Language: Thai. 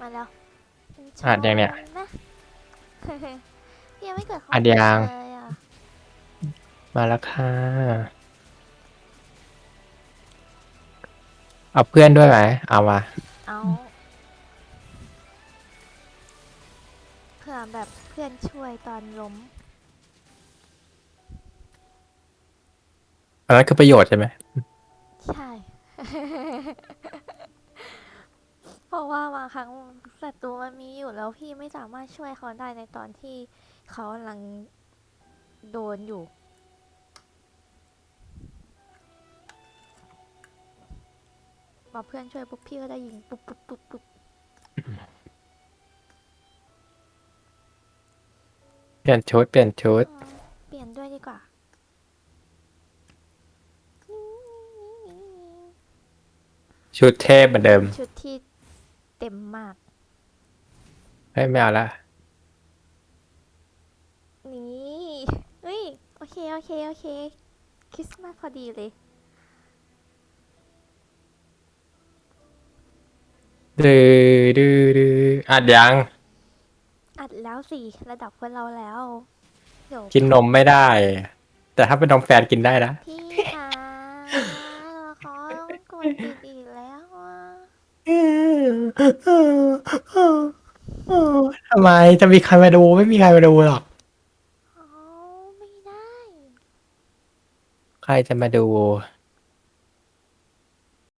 มาแล้วอัดยังเนี่ยชนะพี่ยังไม่เกิดของอัดยังเลยอะมาแล้วค่ะเอาเพื่อนด้วยไหมเอามา เอาเผื่อแบบเพื่อนช่วยตอนล้มอันนั้นคือประโยชน์ใช่ไหม ราะว่าบางครั้งศัตรูมันมีอยู่แล้วพี่ไม่สามารถช่วยเขาได้ในตอนที่เขากำลังโดนอยู่พอเพื่อนช่วยปุ๊บพี่ก็ได้ยิงปุ๊บปุ๊บปุ๊บปุ๊บเปลี่ยนชุดเปลี่ยนชุดอ๋อเปลี่ยนด้วยดีกว่า ชุดเทพเหมือนเดิม ชุดที่ เต็มมาก เฮ้ยไม่เอาละนี่เฮ้ยโอเค โอเค โอเค คริสต์มาสพอดีเลย ดื้อดื้อดื้ออัดยัง อัดแล้วสิ ระดับพวกเราแล้วเดี๋ยวกินนมไม่ได้ แต่ถ้าเป็นนมแฟนกินได้นะ พี่คะเขาต้องกดติดอีกแล้วอะ ทำไมจะมีใครมาดูไม่มีใครมาดูหรอก เอาไม่ได้ ใครจะมาดูไ